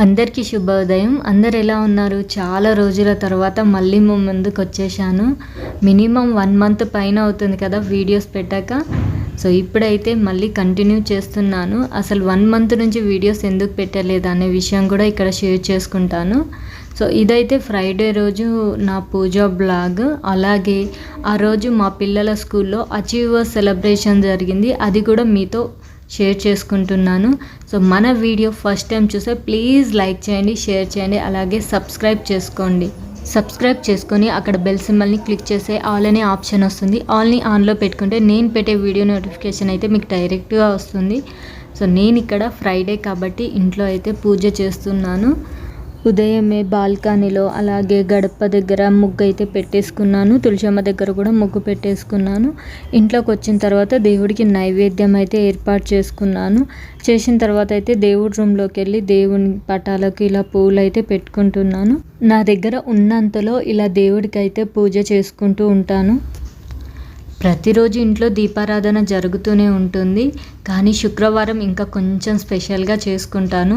అందరికీ శుభోదయం. అందరు ఎలా ఉన్నారు? చాలా రోజుల తర్వాత మళ్ళీ మా ముందుకు వచ్చేసాను మినిమం వన్ మంత్ పైన అవుతుంది కదా వీడియోస్ పెట్టాక. సో ఇప్పుడైతే మళ్ళీ కంటిన్యూ చేస్తున్నాను. అసలు వన్ మంత్ నుంచి వీడియోస్ ఎందుకు పెట్టలేదు అనే విషయం కూడా ఇక్కడ షేర్ చేసుకుంటాను. సో ఇదైతే ఫ్రైడే రోజు నా పూజ బ్లాగ్. అలాగే ఆ రోజు మా పిల్లల స్కూల్లో అచీవర్ సెలబ్రేషన్ జరిగింది. అది కూడా మీతో షేర్ చేసుకుంటున్నాను. సో మన వీడియో ఫస్ట్ టైం చూస్తే ప్లీజ్ లైక్ చేయండి షేర్ చేయండి అలాగే సబ్స్క్రైబ్ చేసుకోండి. సబ్స్క్రైబ్ చేసుకొని అక్కడ బెల్ సింబల్ని క్లిక్ చేసే ఆల్ అనే ఆప్షన్ వస్తుంది. ఆల్ని ఆన్లో పెట్టుకుంటే నేను పెట్టే వీడియో నోటిఫికేషన్ అయితే మీకు డైరెక్ట్గా వస్తుంది. సో నేను ఇక్కడ ఫ్రైడే కాబట్టి ఇంట్లో అయితే పూజ చేస్తున్నాను. ఉదయమే బాల్కనీలో అలాగే గడప దగ్గర ముగ్గు అయితే పెట్టేసుకున్నాను. తులసమ్మ దగ్గర కూడా ముగ్గు పెట్టేసుకున్నాను. ఇంట్లోకి వచ్చిన తర్వాత దేవుడికి నైవేద్యం అయితే ఏర్పాటు చేసుకున్నాను. చేసిన తర్వాత అయితే దేవుడి రూమ్లోకి వెళ్ళి దేవుని పటాలకు ఇలా పూలు అయితే పెట్టుకుంటున్నాను. నా దగ్గర ఉన్నంతలో ఇలా దేవుడికి అయితే పూజ చేసుకుంటూ ఉంటాను. ప్రతిరోజు ఇంట్లో దీపారాధన జరుగుతూనే ఉంటుంది కానీ శుక్రవారం ఇంకా కొంచెం స్పెషల్గా చేసుకుంటాను.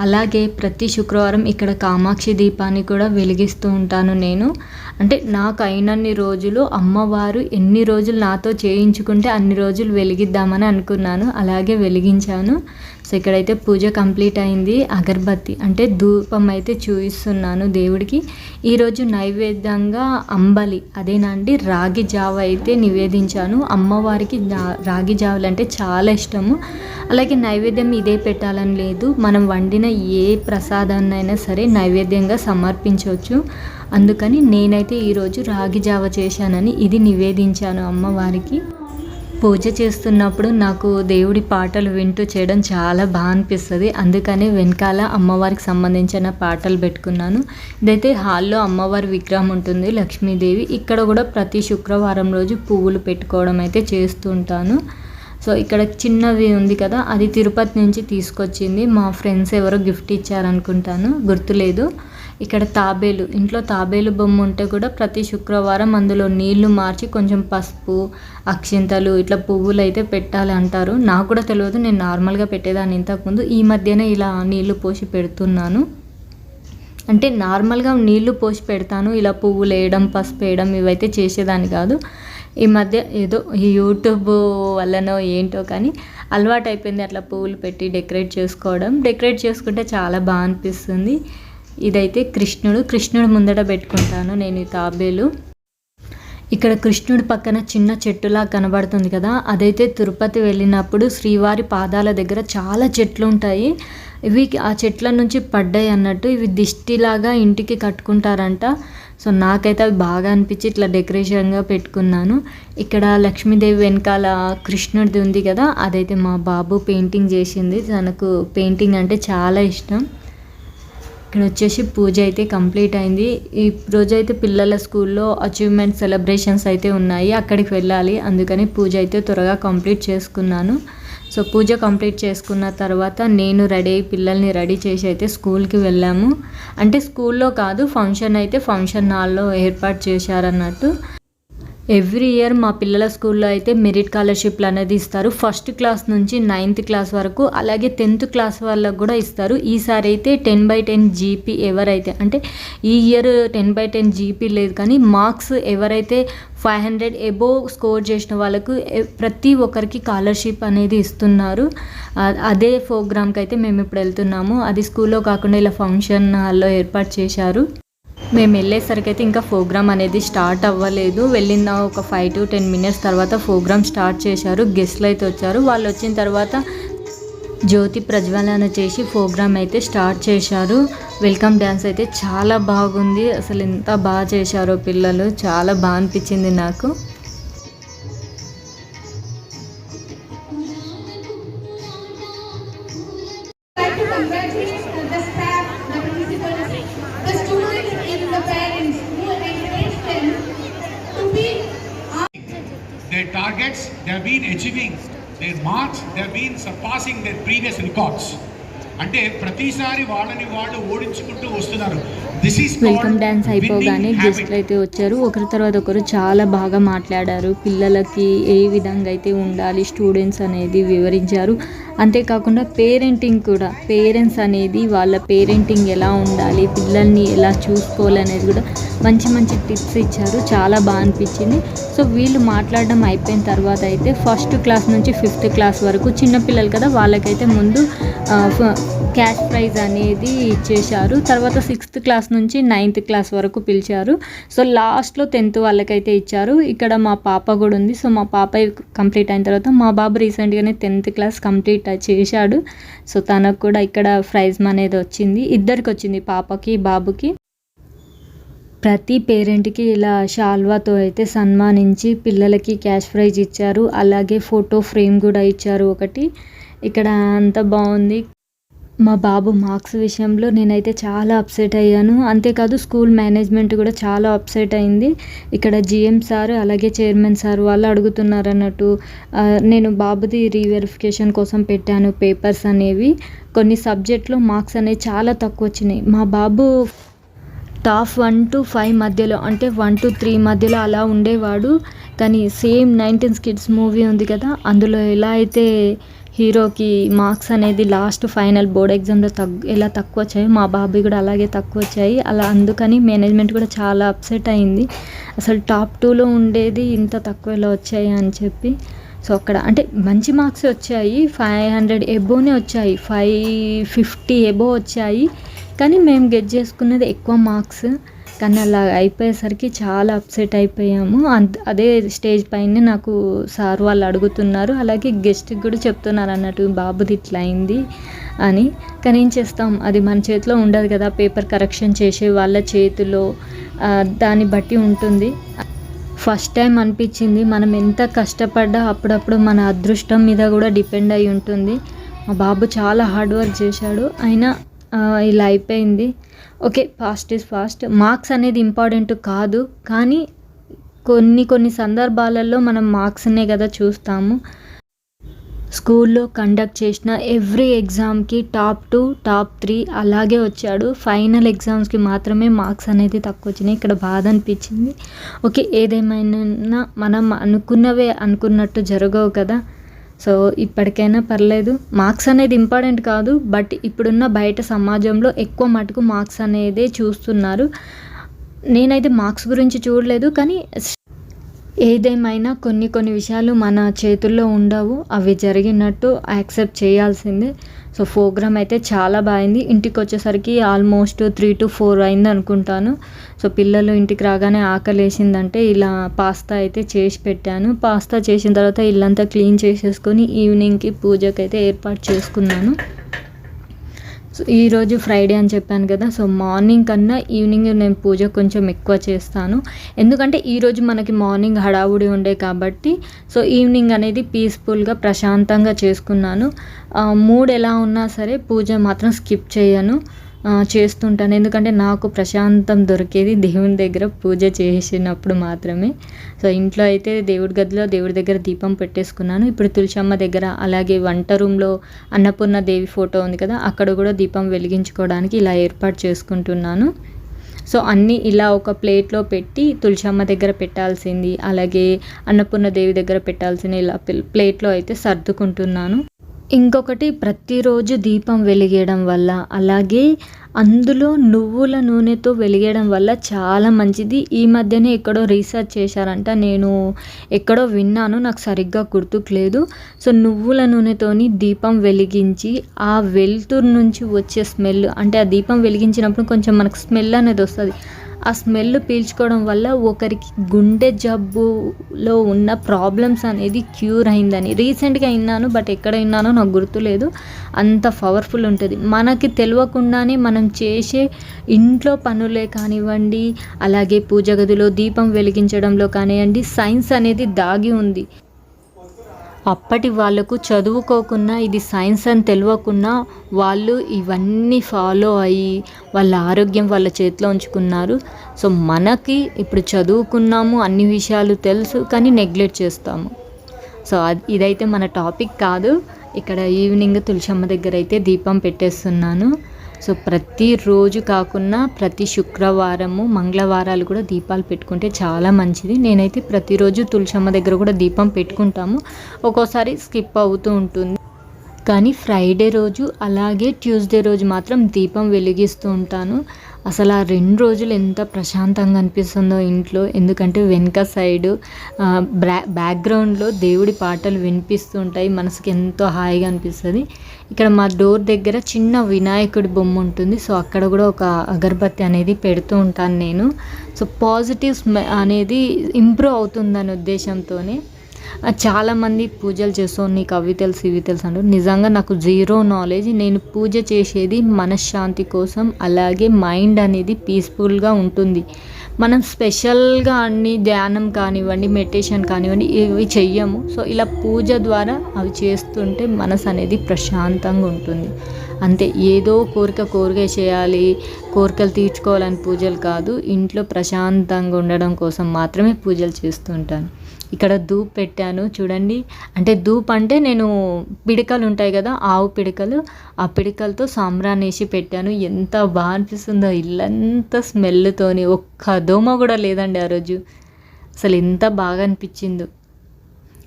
అలాగే ప్రతి శుక్రవారం ఇక్కడ కామాక్షి దీపాన్ని కూడా వెలిగిస్తూ ఉంటాను నేను. అంటే నాకు అయినన్ని రోజులు అమ్మవారు ఎన్ని రోజులు నాతో చేయించుకుంటే అన్ని రోజులు వెలిగిద్దామని అనుకున్నాను అలాగే వెలిగించాను. సో ఇక్కడైతే పూజ కంప్లీట్ అయింది. అగరబత్తి అంటే ధూపం అయితే చూపిస్తున్నాను దేవుడికి. ఈరోజు నైవేద్యంగా అంబలి అదేనండి రాగి జావ అయితే నివేదించాను అమ్మవారికి రాగి జావలు అంటే చాలా ఇష్టము. అలాగే నైవేద్యం ఇదే పెట్టాలని లేదు. మనం వండిన ఏ ప్రసాదాన్నైనా సరే నైవేద్యంగా సమర్పించవచ్చు. అందుకని నేనైతే ఈరోజు రాగి జావ చేశానని ఇది నివేదించాను అమ్మవారికి. పూజ చేస్తున్నప్పుడు నాకు దేవుడి పాటలు వింటూ చేయడం చాలా బాగా అనిపిస్తుంది. అందుకని వెనకాల అమ్మవారికి సంబంధించిన పాటలు పెట్టుకున్నాను. ఇదైతే హాల్లో అమ్మవారి విగ్రహం ఉంటుంది లక్ష్మీదేవి. ఇక్కడ కూడా ప్రతి శుక్రవారం రోజు పువ్వులు పెట్టుకోవడం అయితే చేస్తుంటాను సో ఇక్కడ చిన్నది ఉంది కదా అది తిరుపతి నుంచి తీసుకొచ్చింది. మా ఫ్రెండ్స్ ఎవరో గిఫ్ట్ ఇచ్చారనుకుంటాను. గుర్తులేదు. ఇక్కడ తాబేలు. ఇంట్లో తాబేలు బొమ్మ ఉంటే కూడా ప్రతి శుక్రవారం అందులో నీళ్ళు మార్చి కొంచెం పసుపు అక్షింతలు ఇట్లా పువ్వులు అయితే పెట్టాలి అంటారు. నాకు కూడా తెలియదు నేను నార్మల్గా పెట్టేదాన్ని ఇంతకుముందు. ఈ మధ్యనే ఇలా నీళ్ళు పోసి పెడుతున్నాను. అంటే నార్మల్గా నీళ్ళు పోసి పెడతాను. ఇలా పువ్వులు వేయడం పసుపు వేయడం ఇవైతే చేసేదాన్ని కాదు. ఈ మధ్య ఏదో ఈ యూట్యూబ్ వల్లనో ఏంటో కానీ అలవాటు అయిపోయింది అట్లా పువ్వులు పెట్టి డెకరేట్ చేసుకోవడం. డెకరేట్ చేసుకుంటే చాలా బాగా అనిపిస్తుంది. ఇదైతే కృష్ణుడు. కృష్ణుడు ముందట పెట్టుకుంటాను నేను ఈ తాబేలు. ఇక్కడ కృష్ణుడి పక్కన చిన్న చెట్టులా కనబడుతుంది కదా. అదైతే తిరుపతి వెళ్ళినప్పుడు శ్రీవారి పాదాల దగ్గర చాలా చెట్లు ఉంటాయి. ఇవి ఆ చెట్ల నుంచి పడ్డాయి అన్నట్టు ఇవి దిష్టిలాగా ఇంటికి కట్టుకుంటారంట. సో నాకైతే అవి బాగా అనిపించి ఇట్లా డెకరేషన్గా పెట్టుకున్నాను. ఇక్కడ లక్ష్మీదేవి వెనకాల కృష్ణుడిది ఉంది కదా. అదైతే మా బాబు పెయింటింగ్ చేసింది. తనకు పెయింటింగ్ అంటే చాలా ఇష్టం. ఇక్కడ వచ్చేసి పూజ అయితే కంప్లీట్ అయింది. ఈ రోజు అయితే పిల్లల స్కూల్లో అచీవ్మెంట్ సెలబ్రేషన్స్ అయితే ఉన్నాయి. అక్కడికి వెళ్ళాలి. అందుకని పూజ అయితే త్వరగా కంప్లీట్ చేసుకున్నాను. సో పూజ కంప్లీట్ చేసుకున్న తర్వాత నేను రెడీ అయ్యి పిల్లల్ని రెడీ చేసి అయితే స్కూల్కి వెళ్ళాము. అంటే స్కూల్లో కాదు ఫంక్షన్ అయితే ఫంక్షన్ హాల్లో ఏర్పాటు చేశారన్నట్టు. ఎవ్రీ ఇయర్ మా పిల్లల స్కూల్లో అయితే మెరిట్ స్కాలర్షిప్లు అనేది ఇస్తారు. ఫస్ట్ క్లాస్ నుంచి నైన్త్ క్లాస్ వరకు అలాగే టెన్త్ క్లాస్ వాళ్ళకు కూడా ఇస్తారు. ఈసారి అయితే టెన్ బై టెన్ జీపీ ఎవరైతే అంటే ఈ year ten by ten G లేదు కానీ మార్క్స్ ఎవరైతే ఫైవ్ హండ్రెడ్ ఎబో స్కోర్ చేసిన వాళ్ళకు ప్రతి ఒక్కరికి స్కాలర్షిప్ అనేది ఇస్తున్నారు. అదే ప్రోగ్రామ్కి అయితే మేము ఇప్పుడు వెళ్తున్నాము. అది స్కూల్లో కాకుండా ఇలా ఫంక్షన్ హాల్లో ఏర్పాటు చేశారు. మేము వెళ్ళేసరికి అయితే ఇంకా ప్రోగ్రామ్ అనేది స్టార్ట్ అవ్వలేదు. వెళ్ళిన ఒక ఫైవ్ టు టెన్ మినిట్స్ తర్వాత ప్రోగ్రామ్ స్టార్ట్ చేశారు. గెస్ట్లు అయితే వచ్చారు. వాళ్ళు వచ్చిన తర్వాత జ్యోతి ప్రజ్వలన చేసి ప్రోగ్రామ్ అయితే స్టార్ట్ చేశారు. వెల్కమ్ డ్యాన్స్ అయితే చాలా బాగుంది. అసలు ఎంత బాగా చేశారో పిల్లలు. చాలా బాగా అనిపించింది నాకు. Their been achieving their marks, they have been surpassing their previous అంటే ప్రతిసారి వాళ్ళని వాళ్ళు ఓడించుకుంటూ వస్తున్నారు. వెల్కమ్ డాన్స్ అయిపోగానే గెస్ట్లు అయితే వచ్చారు. ఒకరి తర్వాత ఒకరు చాలా బాగా మాట్లాడారు. పిల్లలకి ఏ విధంగా అయితే ఉండాలి స్టూడెంట్స్ అనేది వివరించారు. అంతేకాకుండా పేరెంటింగ్ కూడా. పేరెంట్స్ అనేది వాళ్ళ పేరెంటింగ్ ఎలా ఉండాలి పిల్లల్ని ఎలా చూసుకోవాలి అనేది కూడా మంచి మంచి టిప్స్ ఇచ్చారు. చాలా బాగా అనిపించింది. సో వీళ్ళు మాట్లాడడం అయిపోయిన తర్వాత అయితే ఫస్ట్ క్లాస్ నుంచి ఫిఫ్త్ క్లాస్ వరకు చిన్నపిల్లలు కదా వాళ్ళకైతే ముందు క్యాష్ ప్రైజ్ అనేది ఇచ్చేశారు. తర్వాత సిక్స్త్ క్లాస్ నుంచి నైన్త్ క్లాస్ వరకు పిలిచారు. సో లాస్ట్లో టెన్త్ వాళ్ళకైతే ఇచ్చారు. ఇక్కడ మా పాప కూడా ఉంది. సో మా పాప కంప్లీట్ అయిన తర్వాత మా బాబు రీసెంట్గానే టెన్త్ క్లాస్ కంప్లీట్ చేశాడు. సో తనకు కూడా ఇక్కడ ప్రైజ్ అనేది వచ్చింది. ఇద్దరికి వచ్చింది పాపకి బాబుకి. ప్రతి పేరెంట్కి ఇలా షాల్వాతో అయితే సన్మానించి పిల్లలకి క్యాష్ ప్రైజ్ ఇచ్చారు. అలాగే ఫోటో ఫ్రేమ్ కూడా ఇచ్చారు ఒకటి. ఇక్కడ అంత బాగుంది. మా బాబు మార్క్స్ విషయంలో నేనైతే చాలా అప్సెట్ అయ్యాను. అంతేకాదు స్కూల్ మేనేజ్మెంట్ కూడా చాలా అప్సెట్ అయింది. ఇక్కడ జిఎం సార్ అలాగే చైర్మన్ సార్ వాళ్ళు అడుగుతున్నారు అన్నట్టు నేను బాబుది రీవెరిఫికేషన్ కోసం పెట్టాను పేపర్స్ అనేవి. కొన్ని సబ్జెక్ట్లో మార్క్స్ అనేవి చాలా తక్కువ వచ్చినాయి. మా బాబు టాప్ వన్ టు ఫైవ్ మధ్యలో అంటే వన్ టు త్రీ మధ్యలో అలా ఉండేవాడు. కానీ సేమ్ నైన్టీన్ స్కిడ్స్ మూవీ ఉంది కదా అందులో ఎలా అయితే హీరోకి మార్క్స్ అనేది లాస్ట్ ఫైనల్ బోర్డ్ ఎగ్జామ్లో తగ్గు ఎలా తక్కువ వచ్చాయో మా బాబు కూడా అలాగే తక్కువ వచ్చాయి. అలా అందుకని మేనేజ్మెంట్ కూడా చాలా అప్సెట్ అయింది. అసలు టాప్ టూలో ఉండేది ఇంత తక్కువ ఎలా వచ్చాయి అని చెప్పి. సో అక్కడ అంటే మంచి మార్క్స్ వచ్చాయి. ఫైవ్ హండ్రెడ్ ఎబోనే వచ్చాయి. ఫైవ్ ఫిఫ్టీ ఎబో వచ్చాయి. కానీ మేము గెట్ చేసుకున్నది ఎక్కువ మార్క్స్. కానీ అలా అయిపోయేసరికి చాలా అప్సెట్ అయిపోయాము. అంత అదే స్టేజ్ పైన నాకు సార్ వాళ్ళు అడుగుతున్నారు. అలాగే గెస్ట్కి కూడా చెప్తున్నారు అన్నట్టు బాబుది ఇట్లా అయింది అని. కానీ ఏం చేస్తాం? అది మన చేతిలో ఉండదు కదా. పేపర్ కరెక్షన్ చేసే వాళ్ళ చేతిలో దాన్ని బట్టి ఉంటుంది. ఫస్ట్ టైం అనిపించింది. మనం ఎంత కష్టపడ్డా అప్పుడప్పుడు మన అదృష్టం మీద కూడా డిపెండ్ అయి ఉంటుంది. మా బాబు చాలా హార్డ్ వర్క్ చేశాడు. అయినా ఇలా అయిపోయింది. Okay fast is fast. Marks అనేది ఇంపార్టెంట్ కాదు కానీ కొన్ని కొన్ని సందర్భాలలో మనం మార్క్స్నే కదా చూస్తాము. స్కూల్లో కండక్ట్ చేసిన ఎవ్రీ ఎగ్జామ్కి టాప్ టూ టాప్ త్రీ అలాగే వచ్చాడు. ఫైనల్ ఎగ్జామ్స్కి మాత్రమే మార్క్స్ అనేది తక్కువ వచ్చినాయి ఇక్కడ బాధ అనిపించింది. ఓకే ఏదేమైనా మనం అనుకున్నవే అనుకున్నట్టు జరగవు కదా. సో ఇప్పటికైనా పర్లేదు. మార్క్స్ అనేది ఇంపార్టెంట్ కాదు. బట్ ఇప్పుడున్న బయట సమాజంలో ఎక్కువ మటుకు మార్క్స్ అనేదే చూస్తున్నారు. నేనైతే మార్క్స్ గురించి చూడలేదు. కానీ ఏదేమైనా కొన్ని కొన్ని విషయాలు మన చేతుల్లో ఉండవు అవి జరిగినట్టు యాక్సెప్ట్ చేయాల్సిందే. సో ప్రోగ్రామ్ అయితే చాలా బాగుంది. ఇంటికి వచ్చేసరికి ఆల్మోస్ట్ త్రీ టు ఫోర్ అయింది అనుకుంటాను. సో పిల్లలు ఇంటికి రాగానే ఆకలేసిందంటే ఇలా పాస్తా అయితే చేసి పెట్టాను. పాస్తా చేసిన తర్వాత ఇల్లంతా క్లీన్ చేసేసుకొని ఈవినింగ్కి పూజకి అయితే ఏర్పాటు చేసుకున్నాను. సో ఈరోజు ఫ్రైడే అని చెప్పాను కదా సో మార్నింగ్ కన్నా ఈవినింగ్ నేను పూజ కొంచెం ఎక్కువ చేస్తాను. ఎందుకంటే ఈరోజు మనకి మార్నింగ్ హడావుడి ఉండే కాబట్టి సో ఈవినింగ్ అనేది పీస్ఫుల్గా ప్రశాంతంగా చేసుకున్నాను. మూడ్ ఎలా ఉన్నా సరే పూజ మాత్రం స్కిప్ చేయను. చేస్తుంటాను. ఎందుకంటే నాకు ప్రశాంతం దొరికేది దేవుని దగ్గర పూజ చేసినప్పుడు మాత్రమే. సో ఇంట్లో అయితే దేవుడి గదిలో దేవుడి దగ్గర దీపం పెట్టేసుకున్నాను. ఇప్పుడు తులసమ్మ దగ్గర అలాగే వంట రూమ్లో అన్నపూర్ణ దేవి ఫోటో ఉంది కదా అక్కడ కూడా దీపం వెలిగించుకోవడానికి ఇలా ఏర్పాటు చేసుకుంటున్నాను. సో అన్నీ ఇలా ఒక ప్లేట్లో పెట్టి తులసమ్మ దగ్గర పెట్టాల్సింది అలాగే అన్నపూర్ణ దేవి దగ్గర పెట్టాల్సింది ఇలా ప్లేట్లో అయితే సర్దుకుంటున్నాను. ఇంకొకటి ప్రతిరోజు దీపం వెలిగేయడం వల్ల అలాగే అందులో నువ్వుల నూనెతో వెలిగేయడం వల్ల చాలా మంచిది. ఈ మధ్యనే ఎక్కడో రీసెర్చ్ చేశారంట నేను ఎక్కడో విన్నాను నాకు సరిగ్గా గుర్తుకులేదు. సో నువ్వుల నూనెతోని దీపం వెలిగించి ఆ వెలుతురు నుంచి వచ్చే స్మెల్ అంటే ఆ దీపం వెలిగించినప్పుడు కొంచెం మనకు స్మెల్ అనేది వస్తుంది. ఆ స్మెల్ పీల్చుకోవడం వల్ల ఒకరికి గుండె జబ్బులో ఉన్న ప్రాబ్లమ్స్ అనేది క్యూర్ అయిందని. రీసెంట్గా విన్నాను బట్ ఎక్కడ విన్నానో నాకు గుర్తులేదు అంత పవర్ఫుల్ ఉంటుంది. మనకి తెలియకుండానే మనం చేసే ఇంట్లో పనులే కానివ్వండి అలాగే పూజ గదిలో దీపం వెలిగించడంలో కానివ్వండి సైన్స్ అనేది దాగి ఉంది. అప్పటి వాళ్ళకు చదువుకోకున్నా ఇది సైన్స్ అని తెలియకున్నా వాళ్ళు ఇవన్నీ ఫాలో అయ్యి వాళ్ళ ఆరోగ్యం వాళ్ళ చేతిలో ఉంచుకున్నారు. సో మనకి ఇప్పుడు చదువుకున్నాము అన్ని విషయాలు తెలుసు కానీ నెగ్లెక్ట్ చేస్తాము. సో అది ఇదైతే మన టాపిక్ కాదు. ఇక్కడ ఈవినింగ్ తులసమ్మ దగ్గర అయితే దీపం పెట్టేస్తున్నాను. సో ప్రతిరోజు కాకుండా ప్రతి శుక్రవారము మంగళవారాలు కూడా దీపాలు పెట్టుకుంటే చాలా మంచిది. నేనైతే ప్రతిరోజు తులసమ్మ దగ్గర కూడా దీపం పెట్టుకుంటాము. ఒక్కోసారి స్కిప్ అవుతూ ఉంటుంది. కానీ ఫ్రైడే రోజు అలాగే ట్యూస్డే రోజు మాత్రం దీపం వెలిగిస్తూ ఉంటాను. అసలు ఆ రెండు రోజులు ఎంత ప్రశాంతంగా అనిపిస్తుందో ఇంట్లో. ఎందుకంటే వెనక సైడు బ్యా బ్యాక్గ్రౌండ్లో దేవుడి పాటలు వినిపిస్తూ ఉంటాయి. మనసుకి ఎంతో హాయిగా అనిపిస్తుంది. ఇక్కడ మా డోర్ దగ్గర చిన్న వినాయకుడి బొమ్మ ఉంటుంది. సో అక్కడ కూడా ఒక అగరబత్తి అనేది పెడుతూ ఉంటాను నేను. సో పాజిటివ్ అనేది ఇంప్రూవ్ అవుతుందనే ఉద్దేశంతోనే. చాలామంది పూజలు చేస్తూ నీకు అవి తెలుసు ఇవి తెలుసు అంటారు నిజంగా నాకు జీరో నాలెడ్జ్. నేను పూజ చేసేది మనశ్శాంతి కోసం అలాగే మైండ్ అనేది పీస్ఫుల్గా ఉంటుంది. మనం స్పెషల్గా అన్ని ధ్యానం కానివ్వండి మెడిటేషన్ కానివ్వండి ఇవి చెయ్యము. సో ఇలా పూజ ద్వారా అవి చేస్తుంటే మనసు అనేది ప్రశాంతంగా ఉంటుంది. అంతే ఏదో కోరిక కోరిక చేయాలి కోరికలు తీర్చుకోవాలని పూజలు కాదు ఇంట్లో ప్రశాంతంగా ఉండడం కోసం మాత్రమే పూజలు చేస్తుంటాను ఇక్కడ ధూప్ పెట్టాను చూడండి. అంటే ధూప్ అంటే నేను పిడకలు ఉంటాయి కదా ఆవు పిడకలు ఆ పిడకలతో సాంబ్రాన్ని వేసి పెట్టాను. ఎంత బాగా అనిపిస్తుందో ఇల్లంతా స్మెల్తోని ఒక్క దోమ కూడా లేదండి ఆ రోజు. అసలు ఎంత బాగా అనిపించిందో.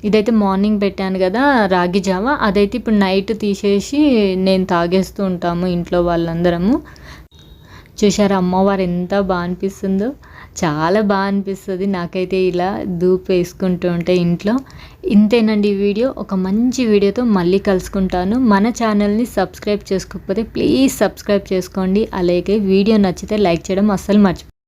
ఇదైతే మార్నింగ్ పెట్టాను కదా రాగి జావ. అదైతే ఇప్పుడు నైట్ తీసేసి నేను తాగేస్తూ ఉంటాము ఇంట్లో వాళ్ళందరము. చూసారా అమ్మవారు ఎంత బాగా అనిపిస్తుందో? చాలా బాగా అనిపిస్తుంది నాకైతే ఇలా దూపు వేసుకుంటూ ఉంటే ఇంట్లో. ఇంతేనండి ఈ వీడియో. ఒక మంచి వీడియోతో మళ్ళీ కలుసుకుంటాను. మన ఛానల్ని సబ్స్క్రైబ్ చేసుకోకపోతే ప్లీజ్ సబ్స్క్రైబ్ చేసుకోండి. అలాగే వీడియో నచ్చితే లైక్ చేయడం అస్సలు మర్చిపో